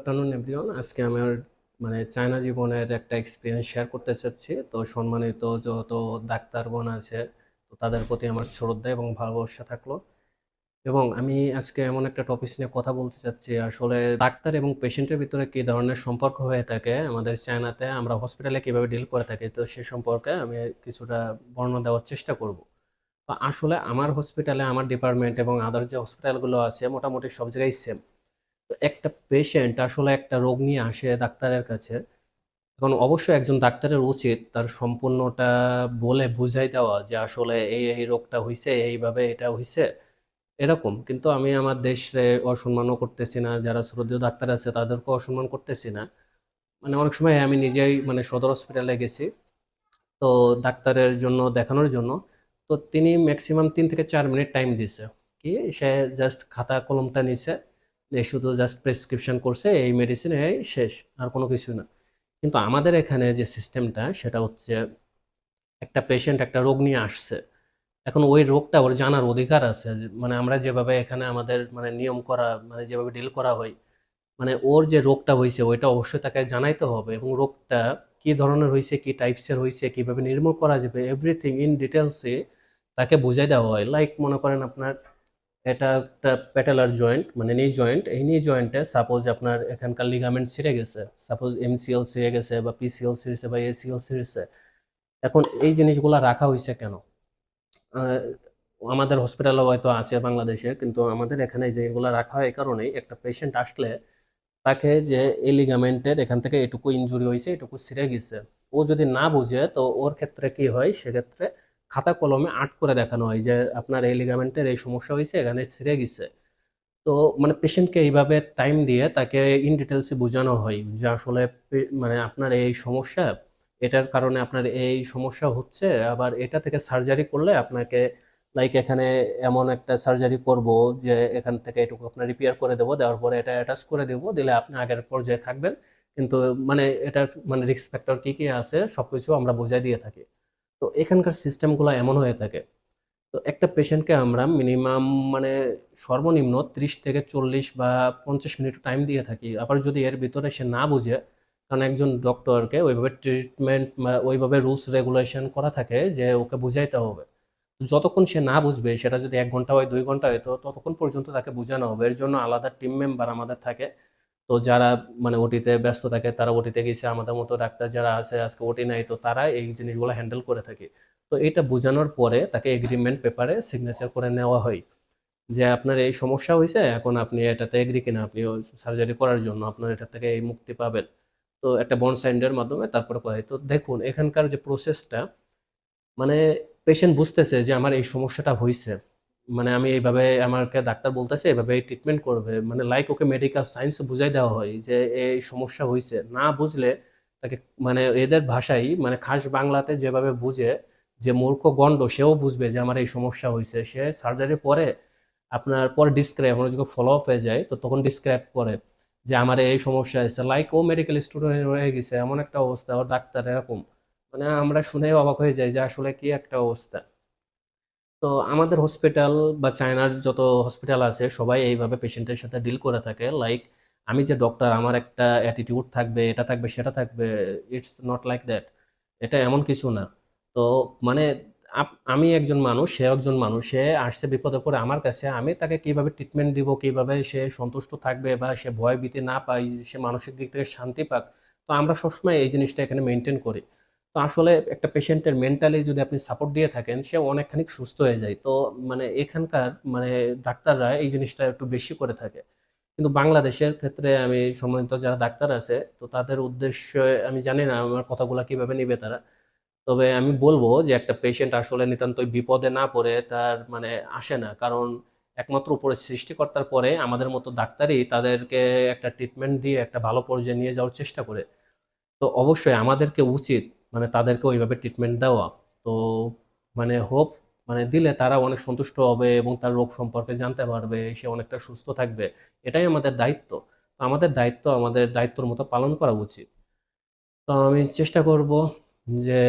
Afternoon everyone আজকে আমার মানে চায়না জীবনের একটা এক্সপিরিয়েন্স শেয়ার করতে চাচ্ছি। তো সম্মানিত যত ডাক্তারগণ আছে, তো তাদের প্রতি আমার শ্রদ্ধা এবং ভালোবাসা থাকল। এবং আমি আজকে এমন একটা টপিক নিয়ে কথা বলতে চাচ্ছি। আসলে ডাক্তার এবং পেশেন্টের ভিতরে কী ধরনের সম্পর্ক হয়ে থাকে, আমাদের চায়নাতে, আমরা হসপিটালে কীভাবে ডিল করে থাকি, তো সে সম্পর্কে আমি কিছুটা বর্ণনা দেওয়ার চেষ্টা করব। আসলে আমার হসপিটালে আমার ডিপার্টমেন্ট এবং আদার যে হসপিটালগুলো আছে, মোটামুটি সব জায়গায় সেম একটা পেশেন্ট আসলে একটা রোগ নিয়ে আসে ডাক্তারের কাছে এখন অবশ্যই একজন ডাক্তারের উচিত তার সম্পূর্ণটা বলে বুঝাই দেওয়া যে আসলে এই এই রোগটা হইছে, এইভাবে এটা হইছে, এরকম। কিন্তু আমি আমার দেশে অসম্মানও করতেছি না, যারা শ্রদ্ধেয় ডাক্তার আছে তাদেরকেও অসম্মান করতেছি না। মানে অনেক সময় আমি নিজেই মানে সদর হসপিটালে গেছি, তো ডাক্তারের জন্য, দেখানোর জন্য, তো তিনি ম্যাক্সিমাম তিন থেকে চার মিনিট টাইম দিয়েছে। কি? সে জাস্ট খাতা কলমটা নিছে শুধু জাস্ট প্রেসক্রিপশন করছে এই মেডিসিন এই শেষ, আর কোনো কিছু না। কিন্তু আমাদের এখানে যে সিস্টেমটা সেটা হচ্ছে একটা পেশেন্ট একটা রোগ নিয়ে আসছে। এখন ওই রোগটা ওর জানার অধিকার আছে মানে আমরা যেভাবে এখানে আমাদের মানে নিয়ম করা মানে যেভাবে ডিল করা হয় মানে ওর যে রোগটা হয়েছে, ওইটা অবশ্যই তাকে জানাইতে হবে এবং রোগটা কি ধরনের হয়েছে, কি টাইপসের হয়েছে, কীভাবে নির্মূল করা যাবে এভরিথিং ইন ডিটেলসে তাকে বুঝাই দেওয়া হয়। লাইক মনে করেন আপনার এটা একটা প্যাটেলার জয়েন্ট মানে নি জয়েন্ট এই নি জয়েন্টে সাপোজ আপনার এখানকার লিগামেন্ট ছিঁড়ে গেছে সাপোজ এমসিএল ছিঁড়ে গেছে বা পিসিএল ছিঁড়েছে বা এসিএল ছিঁড়েছে, এখন এই জিনিসগুলো রাখা হয়েছে কেন? আমাদের হসপিটালে হয়তো আছে বাংলাদেশে, কিন্তু আমাদের এখানে যেগুলো রাখা হয় এই কারণেই একটা পেশেন্ট আসলে তাকে যে এই লিগামেন্টের এখান থেকে এটুকু ইনজুরি হয়েছে, এটুকু ছিঁড়ে গেছে। ও যদি না বুঝে তো ওর ক্ষেত্রে কি হয়? সেক্ষেত্রে খাতা কলমে আর্ট করে দেখানো হয় যে আপনার এই লিগামেন্টের এই সমস্যা হয়েছে, এখানে ছিঁড়ে গেছে। তো মানে পেশেন্টকে এইভাবে টাইম দিয়ে তাকে ইন ডিটেলসে বোঝানো হয় যে আসলে মানে আপনার এই সমস্যা, এটার কারণে আপনার এই সমস্যা হচ্ছে, আবার এটা থেকে সার্জারি করলে আপনাকে লাইক এখানে এমন একটা সার্জারি করব যে এখান থেকে এটুকু আপনার রিপেয়ার করে দেবো, দেওয়ার পরে এটা অ্যাটাচ করে দেবো, দিলে আপনি আগের পর্যায়ে থাকবেন। কিন্তু মানে এটার মানে রিস্ক ফ্যাক্টর কী কি আছে সব কিছু আমরা বুঝাই দিয়ে থাকি। তো এখানকার সিস্টেমগুলো এমন হয়ে থাকে। তো একটা পেশেন্টকে আমরা মিনিমাম মানে সর্বনিম্ন ত্রিশ থেকে চল্লিশ বা পঞ্চাশ মিনিট টাইম দিয়ে থাকি। আবার যদি এর ভিতরে সে না বুঝে, কারণ একজন ডক্টরকে ওইভাবে ট্রিটমেন্ট ওইভাবে রুলস রেগুলেশন করা থাকে যে ওকে বুঝাইতে হবে। যতক্ষণ সে না বুঝবে, সেটা যদি এক ঘণ্টা হয়, দুই ঘণ্টা হয়, তো ততক্ষণ পর্যন্ত তাকে বোঝানো হবে। এর জন্য আলাদা টিম মেম্বার আমাদের থাকে। তো যারা মানে ওটিতে ব্যস্ত থাকে, তারা ওটিতে গেছে আমাদের মতো ডাক্তার যারা আছে আজকে ওটি নাই তো তারা এই জিনিসগুলো হ্যান্ডেল করে থাকে। তো এটা বোঝানোর পরে তাকে এগ্রিমেন্ট পেপারে সিগনেচার করে নেওয়া হয় যে আপনার এই সমস্যা হয়েছে, এখন আপনি এটাতে এগ্রি কিনা, আপনি সার্জারি করার জন্য আপনার এটা থেকে এই মুক্তি পাবেন। তো একটা বন্ড সাইন্ডের মাধ্যমে তারপরে করা হয়। তো দেখুন, এখানকার যে প্রসেসটা মানে পেশেন্ট বুঝতেছে যে আমার এই সমস্যাটা হয়েছে। মানে আমি এইভাবে আমাকে ডাক্তার বলতেছে এইভাবে ট্রিটমেন্ট করবে। মানে লাইক ওকে মেডিকেল সায়েন্স বুঝাই দেওয়া হয় যে এই সমস্যা হয়েছে না বুঝলে তাকে মানে এদের ভাষাই মানে খাস বাংলাতে যেভাবে বুঝে যে মূর্খ গণ্ড, সেও বুঝবে যে আমার এই সমস্যা হয়েছে সে সার্জারি পরে আপনার পরে ডিসক্রাইব আমরা যখন ফলো আপ হয়ে যায়, তো তখন ডিসক্রাইব করে যে আমার এই সমস্যা হয়েছে লাইক ও মেডিকেল স্টুডেন্ট হয়ে গেছে, এমন একটা অবস্থা। ওর ডাক্তার এরকম। মানে আমরা শুনেই অবাক হয়ে যাই যে আসলে কি একটা অবস্থা। তো আমাদের হসপিটাল বা চায়নার যত হসপিটাল আছে, সবাই এইভাবে পেশেন্টের সাথে ডিল করে থাকে। লাইক আমি যে ডক্টর আমার একটা অ্যাটিটিউড থাকবে, এটা থাকবে, সেটা থাকবে ইটস নট লাইক দ্যাট এটা এমন কিছু না। তো মানে আমি একজন মানুষ, সে একজন মানুষ, সে আসছে বিপদে পড়ে আমার কাছে, আমি তাকে কীভাবে ট্রিটমেন্ট দিব, কীভাবে সে সন্তুষ্ট থাকবে বা সে ভয় ভীতি না পায়, সে মানসিক দিক থেকে শান্তি পাক, তো আমরা সবসময় এই জিনিসটা এখানে মেনটেন করি। তো আসলে একটা পেশেন্টের মেন্টালি যদি আপনি সাপোর্ট দিয়ে থাকেন, সে অনেকখানি সুস্থ হয়ে যায়। তো মানে এখানকার মানে ডাক্তাররা এই জিনিসটা একটু বেশি করে থাকে। কিন্তু বাংলাদেশের ক্ষেত্রে আমি সম্মানিত যারা ডাক্তার আছে, তো তাদের উদ্দেশ্যে আমি জানি না আমার কথাগুলো কীভাবে নিবে তারা। তবে আমি বলব যে একটা পেশেন্ট আসলে নিতান্তই বিপদে না পড়ে তার মানে আসে না। কারণ একমাত্র উপরে সৃষ্টিকর্তার পরে আমাদের মতো ডাক্তারই তাদেরকে একটা ট্রিটমেন্ট দিয়ে একটা ভালো পর্যায়ে নিয়ে যাওয়ার চেষ্টা করে। তো অবশ্যই আমাদেরকে উচিত মানে তাদেরকে ওইভাবে ট্রিটমেন্ট দেওয়া। তো মানে হোপ মানে দিলে তারা অনেক সন্তুষ্ট হবে এবং তার রোগ সম্পর্কে জানতে পারবে, সে অনেকটা সুস্থ থাকবে। এটাই আমাদের দায়িত্ব। আমাদের দায়িত্ব, আমাদের দায়িত্বর মতো পালন করা উচিত। তো আমি চেষ্টা করব যে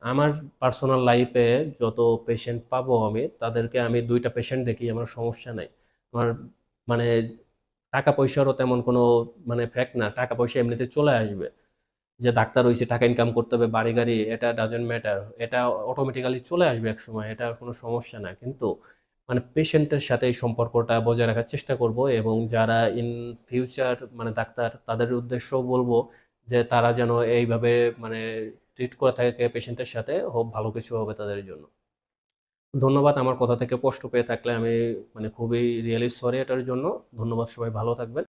আমার পার্সোনাল লাইফে যত পেশেন্ট পাবো আমি, তাদেরকে আমি দুইটা পেশেন্ট দেখি, আমার সমস্যা নাই। আমার মানে টাকা পয়সারও তেমন কোনো মানে ফ্যাক্ট না। টাকা পয়সা এমনিতে চলে আসবে। যে ডাক্তার হয়েছে টাকা ইনকাম করতে হবে, বাড়ি, গাড়ি, এটা ডাজেন্ট ম্যাটার এটা অটোমেটিক্যালি চলে আসবে এক সময় এটা কোনো সমস্যা না। কিন্তু মানে পেশেন্টের সাথে এই সম্পর্কটা বজায় রাখার চেষ্টা করব এবং যারা ইন ফিউচার মানে ডাক্তার, তাদের উদ্দেশ্যও বলব যে তারা যেন এইভাবে মানে ট্রিট করে থাকে পেশেন্টের সাথে, হোক ভালো কিছু হবে তাদের জন্য। ধন্যবাদ আমার কথা থেকে কষ্ট পেয়ে থাকলে, আমি মানে খুবই রিয়েলি সরি এটার জন্য। ধন্যবাদ, সবাই ভালো থাকবেন।